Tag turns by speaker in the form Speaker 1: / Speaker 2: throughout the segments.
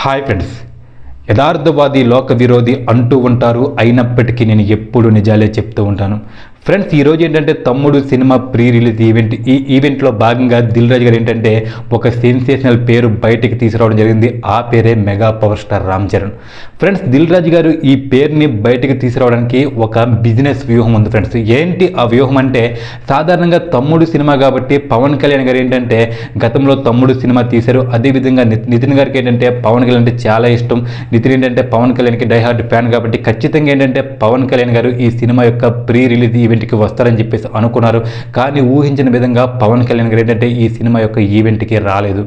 Speaker 1: Hi friends. Yatharthavadi లోక విరోధి అంటూ ఉంటారు. అయినప్పటికీ నేను ఎప్పుడు నిజాలే చెప్తూ ఉంటాను. ఫ్రెండ్స్ ఈరోజు ఏంటంటే తమ్ముడు సినిమా ప్రీ రిలీజ్ ఈవెంట్ ఈ ఈవెంట్లో భాగంగా దిల్ రాజు గారు ఏంటంటే ఒక సెన్సేషనల్ పేరు బయటికి తీసుకురావడం జరిగింది. ఆ పేరే mega power star Ram Charan. Friends Dil Raju గారు ఈ పేరుని బయటికి తీసుకురావడానికి ఒక బిజినెస్ వ్యూహం ఉంది ఫ్రెండ్స్. ఏంటి ఆ వ్యూహం అంటే సాధారణంగా తమ్ముడు సినిమా కాబట్టి పవన్ కళ్యాణ్ గారు ఏంటంటే గతంలో తమ్ముడు సినిమా తీశారు. అదేవిధంగా నితిన్ గారికి ఏంటంటే పవన్ కళ్యాణ్ అంటే చాలా ఇష్టం. నితిన్ ఏంటంటే పవన్ కళ్యాణ్కి డైహార్డ్ ఫ్యాన్ కాబట్టి ఖచ్చితంగా ఏంటంటే పవన్ కళ్యాణ్ గారు ఈ సినిమా యొక్క ప్రీ రిలీజ్ ఈవెంట్కి వస్తారని చెప్పేసి అనుకున్నారు. కానీ ఊహించిన విధంగా పవన్ కళ్యాణ్ గారు ఏంటంటే ఈ సినిమా యొక్క ఈవెంట్కి రాలేదు.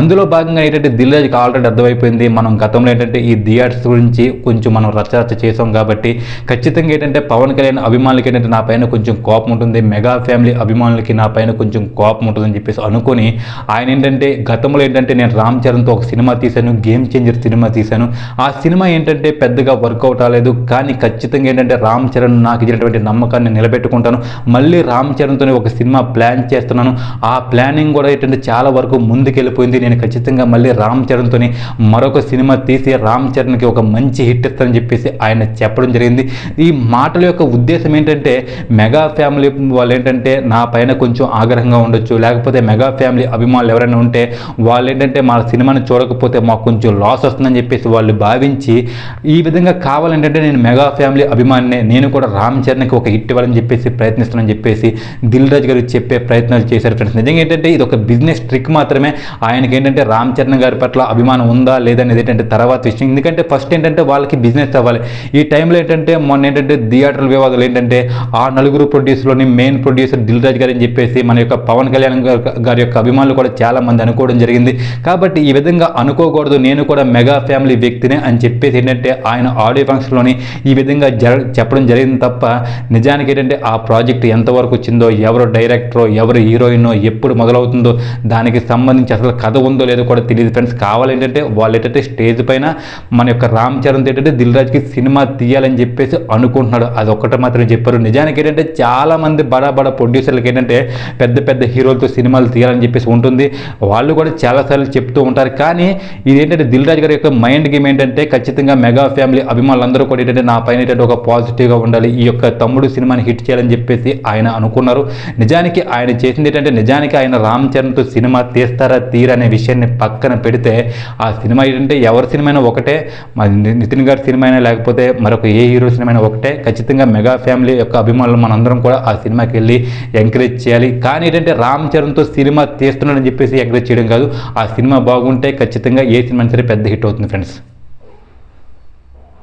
Speaker 1: అందులో భాగంగా ఏంటంటే దిల్రాజ్కి ఆల్రెడీ అర్థమైపోయింది. మనం గతంలో ఏంటంటే ఈ థియేటర్స్ గురించి కొంచెం మనం రచరచ చేసాం కాబట్టి ఖచ్చితంగా ఏంటంటే పవన్ కళ్యాణ్ అభిమానులకి ఏంటంటే నా పైన కొంచెం కోపం ఉంటుంది. మెగా ఫ్యామిలీ అభిమానులకి నా పైన కొంచెం కోపం ఉంటుందని చెప్పేసి అనుకొని ఆయన ఏంటంటే గతంలో ఏంటంటే నేను రామ్ చరణ్తో ఒక సినిమా తీశాను గేమ్ చేంజర్ సినిమా తీశాను. ఆ సినిమా ఏంటంటే పెద్దగా వర్కౌట్ అవ్వలేదు. కానీ ఖచ్చితంగా ఏంటంటే రామ్ చరణ్ నాకు ఇచ్చినటువంటి నమ్మకాన్ని నిలబెట్టుకుంటాను. మళ్ళీ రామ్ చరణ్తోనే ఒక సినిమా ప్లాన్ చేస్తున్నాను. ఆ ప్లానింగ్ కూడా ఏంటంటే చాలా వరకు ముందుకెళ్ళిపోయింది. నేను ఖచ్చితంగా మళ్ళీ రామ్ చరణ్తోని మరొక సినిమా తీసి రామ్ చరణ్కి ఒక మంచి హిట్ ఇస్తానని చెప్పేసి ఆయన చెప్పడం జరిగింది. ఈ మాటల యొక్క ఉద్దేశం ఏంటంటే మెగా ఫ్యామిలీ వాళ్ళు ఏంటంటే నా పైన కొంచెం ఆగ్రహంగా ఉండొచ్చు. లేకపోతే మెగా ఫ్యామిలీ అభిమానులు ఎవరైనా ఉంటే వాళ్ళు ఏంటంటే మా సినిమాని చూడకపోతే మాకు కొంచెం లాస్ వస్తుందని చెప్పేసి వాళ్ళు భావించి ఈ విధంగా కావాలంటే నేను మెగా ఫ్యామిలీ అభిమానినే నేను కూడా రామ్ చరణ్కి ఒక హిట్ ఇవ్వాలని చెప్పేసి ప్రయత్నిస్తున్నానని చెప్పేసి దిల్ రాజు గారు చెప్పే ప్రయత్నాలు చేశారు ఫ్రెండ్స్ నిజంగా ఏంటంటే ఇది ఒక బిజినెస్ ట్రిక్ మాత్రమే. ఆయనకి ఏంటంటే రామ్ చరణ్ గారి పట్ల అభిమానం ఉందా లేదనేది ఏంటంటే తర్వాత విషయం. ఎందుకంటే ఫస్ట్ ఏంటంటే వాళ్ళకి బిజినెస్ అవ్వాలి. ఈ టైంలో ఏంటంటే మొన్న ఏంటంటే థియేటర్ వివాదాలు ఏంటంటే ఆ నలుగురు ప్రొడ్యూసర్లోని మెయిన్ ప్రొడ్యూసర్ దిల్ రాజు గారు అని చెప్పేసి మన యొక్క పవన్ కళ్యాణ్ గారు- గారి యొక్క అభిమానులు కూడా చాలా మంది అనుకోవడం జరిగింది. కాబట్టి ఈ విధంగా అనుకోకూడదు. నేను కూడా మెగా ఫ్యామిలీ వ్యక్తినే అని చెప్పేసి ఏంటంటే ఆయన ఆడియో ఫంక్షన్లోని ఈ విధంగా జర చెప్పడం జరిగింది తప్ప నిజానికి ఏంటంటే ఆ ప్రాజెక్ట్ ఎంతవరకు వచ్చిందో ఎవరు డైరెక్టరో ఎవరు హీరోయినో ఎప్పుడు మొదలవుతుందో దానికి సంబంధించి అసలు కథ ఉందో లేదో కూడా తెలియదు ఫ్రెండ్స్. కావాలేంటంటే వాళ్ళు ఏంటంటే స్టేజ్ పైన మన యొక్క రామ్ చరణ్ ఏంటంటే దిల్ రాజుకి సినిమా తీయాలని చెప్పేసి అనుకుంటున్నాడు అది ఒక్కటి మాత్రమే చెప్పారు. నిజానికి ఏంటంటే చాలా మంది బడా బడా ప్రొడ్యూసర్లకి ఏంటంటే పెద్ద పెద్ద హీరోలతో సినిమాలు తీయాలని చెప్పేసి ఉంటుంది. వాళ్ళు కూడా చాలాసార్లు చెప్తూ ఉంటారు. కానీ ఇది ఏంటంటే దిల్ రాజు గారి యొక్క మైండ్ గేమ్ ఏంటంటే ఖచ్చితంగా మెగా ఫ్యామిలీ అభిమానులందరూ కూడా ఏంటంటే నా పైన ఏంటంటే ఒక పాజిటివ్గా ఉండాలి. ఈ యొక్క తమ్ముడు సినిమాని హిట్ చేయాలని చెప్పేసి ఆయన అనుకున్నారు. నిజానికి ఆయన చేసింది ఏంటంటే నిజానికి ఆయన రామ్ చరణ్తో సినిమా తీస్తారా తీరనే అనే విషయాన్ని పక్కన పెడితే ఆ సినిమా ఏంటంటే ఎవరి సినిమా అయినా ఒకటే నితిన్ గారి సినిమా అయినా లేకపోతే మరొక ఏ హీరో సినిమా అయినా ఒకటే. ఖచ్చితంగా మెగా ఫ్యామిలీ యొక్క అభిమానులు మనందరం కూడా ఆ సినిమాకి వెళ్ళి ఎంకరేజ్ చేయాలి. కానీ ఏంటంటే రామ్ చరణ్తో సినిమా తీస్తున్నాడని చెప్పేసి ఎంకరేజ్ చేయడం కాదు. ఆ సినిమా బాగుంటే ఖచ్చితంగా ఏ సినిమా సరే పెద్ద హిట్ అవుతుంది ఫ్రెండ్స్.